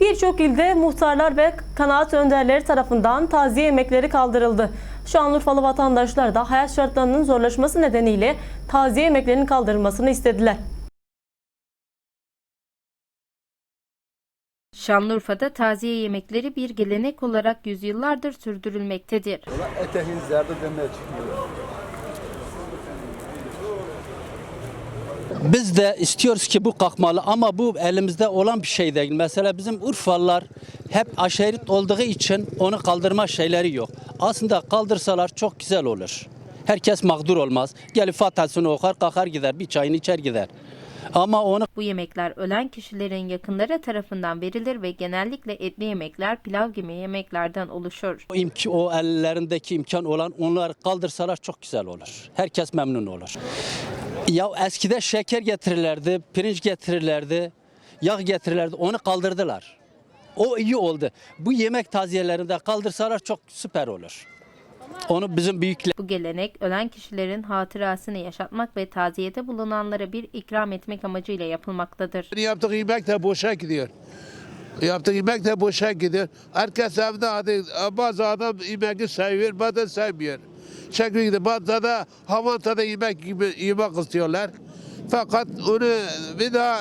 Birçok ilde muhtarlar ve kanaat önderleri tarafından taziye yemekleri kaldırıldı. Şanlıurfalı vatandaşlar da hayat şartlarının zorlaşması nedeniyle taziye yemeklerinin kaldırılmasını istediler. Şanlıurfa'da taziye yemekleri bir gelenek olarak yüzyıllardır sürdürülmektedir. Eteğin zerde demeye çıkmıyor. Biz de istiyoruz ki bu kalkmalı ama bu elimizde olan bir şey değil. Mesela bizim Urfalılar hep aşerit olduğu için onu kaldırma şeyleri yok. Aslında kaldırsalar çok güzel olur. Herkes mağdur olmaz. Gelip Fatiha'sını okar, kalkar gider, bir çayını içer gider. Ama onu Bu yemekler ölen kişilerin yakınları tarafından verilir ve genellikle etli yemekler, pilav gibi yemeklerden oluşur. o, imk- o ellerindeki imkan olan onları kaldırsalar çok güzel olur. Herkes memnun olur. Ya eskide şeker getirirlerdi, pirinç getirirlerdi, yağ getirirlerdi. Onu kaldırdılar. O iyi oldu. Bu yemek taziyelerinde kaldırsalar çok süper olur. Onu bizim büyükler Bu gelenek ölen kişilerin hatırasını yaşatmak ve taziyede bulunanlara bir ikram etmek amacıyla yapılmaktadır. Yaptığı yemek de boşa gidiyor. Yaptığı yemek de boşa gidiyor. Herkes evde hadi bazı adam yemeği seviyor, bazı sevmiyor. Şekilde bazı da havantada yemek gibi yemek istiyorlar. Fakat onu bir daha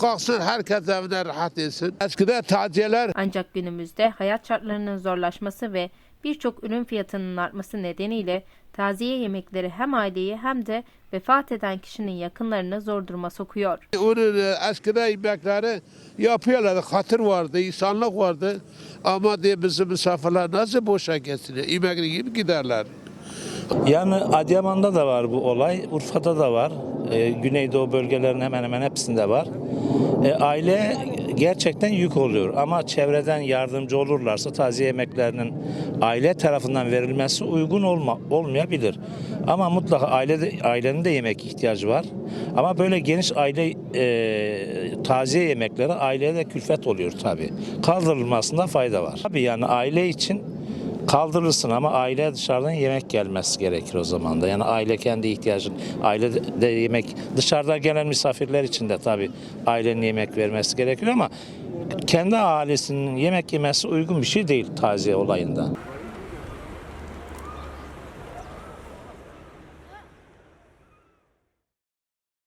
kalksın herkes evine rahat etsin. Eskiden taziyeler Ancak günümüzde hayat şartlarının zorlaşması ve birçok ürün fiyatının artması nedeniyle taziye yemekleri hem aileyi hem de vefat eden kişinin yakınlarını zor duruma sokuyor. onun e, eskiden yemekleri yapıyorlar. Hatır vardı, insanlık vardı. Ama diye bizim misafirler nasıl boşa geçsin? Yemeğini yiyip giderler. Yani Adıyaman'da da var bu olay, Urfa'da da var, e, Güneydoğu bölgelerin hemen hemen hepsinde var. E, aile gerçekten yük oluyor ama çevreden yardımcı olurlarsa taziye yemeklerinin aile tarafından verilmesi uygun olma, olmayabilir. Ama mutlaka aile ailenin de yemek ihtiyacı var. Ama böyle geniş aile e, taziye yemekleri aileye de külfet oluyor tabii. Kaldırılmasında fayda var. Tabii yani aile için kaldırırsın ama aileye dışarıdan yemek gelmesi gerekir o zaman da. Yani aile kendi ihtiyacını, aile de yemek, dışarıdan gelen misafirler için de tabii ailenin yemek vermesi gerekiyor ama kendi ailesinin yemek yemesi uygun bir şey değil taziye olayında.